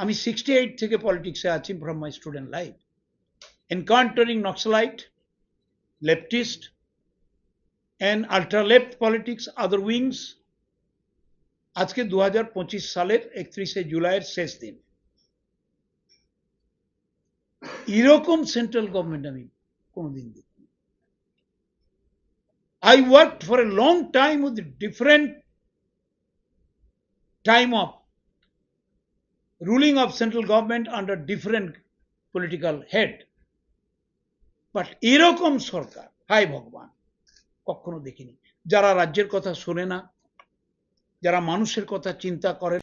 আমি sixty eight থেকে পলিটিক্সে আছি from my student life encountering naxalite leftist and ultra left politics other wings আজকে দু হাজার পঁচিশ সালের একত্রিশে জুলাইয়ের শেষ দিন। এরকম সেন্ট্রাল গভর্নমেন্ট আমি কোনোদিন দেখিনি। I worked for a long time with different time of ruling of central government under different political head. But এরকম সরকার হাই ভগবান, কখনো দেখিনি। যারা রাজ্যের কথা শোনে না, যারা মানুষের কথা চিন্তা করে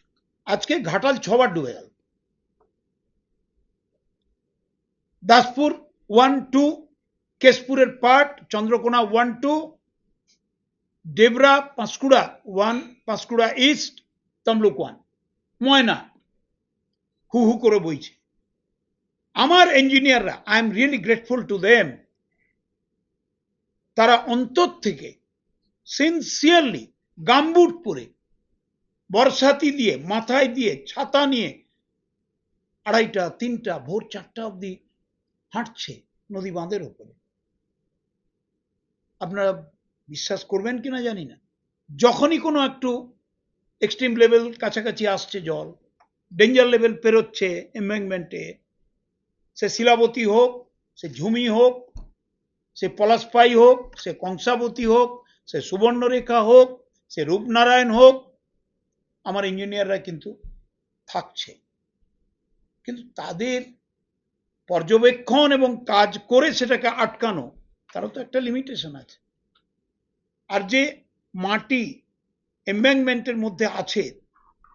আজকে ঘাটাল ছবার ডুবে গেল। Daspur one two, কেশপুরের part Chandrakona one two, Debra Panskura one Panskura east, Tamluk one. Moyna হু হু করে বইছে। আমার ইঞ্জিনিয়াররা I am really grateful to them তারা অন্তর থেকে সিনসিয়ারলি গাম্বুট পরে বর্ষাতি দিয়ে, মাথায় দিয়ে, ছাতা নিয়ে আড়াইটা, তিনটা, ভোর চারটা অবধি হাঁটছে নদী বাঁধের ওপরে। আপনারা বিশ্বাস করবেন কিনা জানি না। যখনই কোনো একটু এক্সট্রিম লেভেল কাছাকাছি আসছে জল ডেঞ্জার লেভেল পেরোচ্ছে এম্বাংমেন্টে সে শিলাবতী হোক সে ঝুমি হোক সে পলাশপাই হোক সে কংসাবতী হোক সে সুবর্ণরেখা হোক সে রূপনারায়ণ হোক আমার ইঞ্জিনিয়াররা কিন্তু থাকছে কিন্তু তাদের পর্যবেক্ষণ এবং কাজ করে সেটাকে আটকানো তারও তো একটা লিমিটেশন আছে আর যে মাটি এম্ব্যাংমেন্টের মধ্যে আছে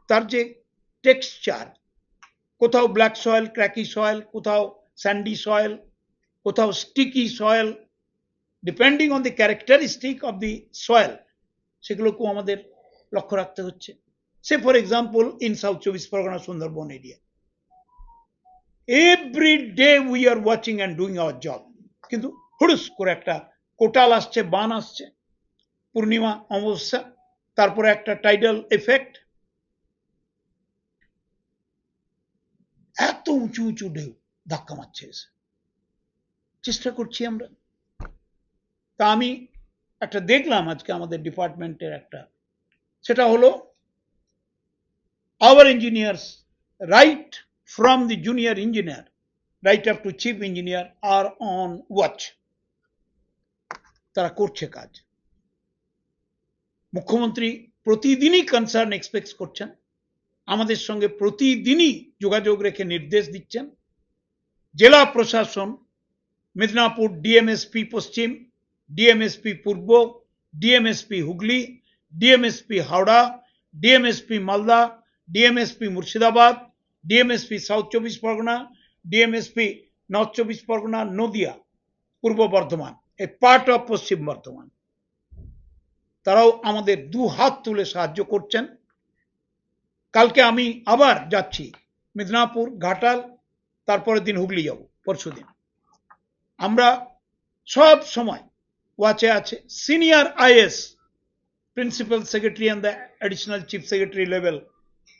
তার যে টেক্সচার কোথাও ব্ল্যাক সয়েল ক্র্যাকি সয়েল কোথাও স্যান্ডি সয়েল কোথাও sticky soil depending on the characteristic of the soil সেগুলোকেও আমাদের লক্ষ্য রাখতে হচ্ছে। সে ফর এক্সাম্পল ইন সাউথ চব্বিশ Pargana Sundarban area every day we are watching and doing our job কিন্তু হুড়ুস করে একটা কোটাল আসছে, বান আসছে, পূর্ণিমা অমাবস্যা, তারপরে একটা টাইডাল এফেক্ট এত উঁচু উঁচু ঢেউ ধাক্কা মারছে এসে। চেষ্টা করছি আমরা। তা আমি একটা দেখলাম আজকে আমাদের ডিপার্টমেন্টের একটা। সেটা হলো our engineers right from the junior engineer right up to chief engineer R on watch তারা করছে কাজ। মুখ্যমন্ত্রী প্রতিদিনই কনসার্ন এক্সপেক্ট করছেন। আমাদের সঙ্গে প্রতিদিনই যোগাযোগ রেখে নির্দেশ দিচ্ছেন। জেলা প্রশাসন, মেদিনীপুর ডিএমএসপি পশ্চিম, ডিএমএসপি পূর্ব, DMSP Hooghly, DMSP Howrah, DMSP Malda, DMSP Murshidabad, DMSP south চব্বিশ পরগনা, ডিএমএসপি নর্থ চব্বিশ পরগনা, নদিয়া, পূর্ব বর্ধমান, এ পার্ট অফ পশ্চিম বর্ধমান। তারাও আমাদের দু হাত তুলে সাহায্য করছেন। কালকে আমি আবার যাচ্ছি মিদনাপুর, ঘাটাল, তারপরের দিন হুগলি যাব পরশু দিন আমরা সব সময় ওয়াচে আছে। Senior IAS principal secretary and the additional chief secretary level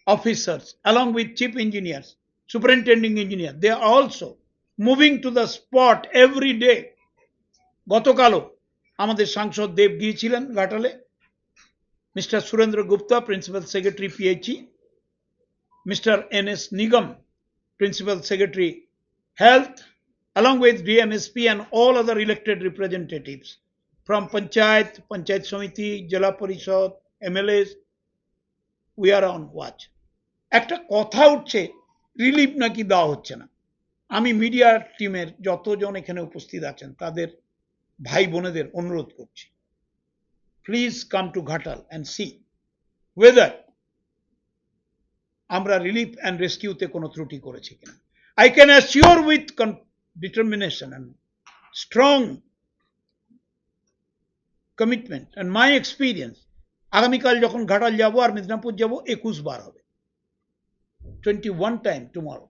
officers along with chief engineers, superintending engineer they are also moving to the spot every day গতকালও আমাদের সাংসদ দেব গিয়েছিলেন ঘাটালে। Mister Surendra Gupta principal secretary PHE N S Nigam principal secretary health along with DMSP and all other elected representatives from Panchayat, Panchayat Samiti, Jala Parishad, MLAs, we are on watch. একটা কথা উঠছে relief নাকি দেওয়া হচ্ছে না আমি media টিমের যতজন এখানে উপস্থিত আছেন তাদের ভাই বোনেদের অনুরোধ করছি please come to Ghatal and see whether আমরা রিলিফ অ্যান্ড রেস্কিউতে কোনো ত্রুটি করেছি কিনা। I can assure with determination and strong commitment and my experience আগামীকাল যখন ঘাটাল যাব আর মেদিনীপুর যাব, একুশ বার হবে। Twenty one time tomorrow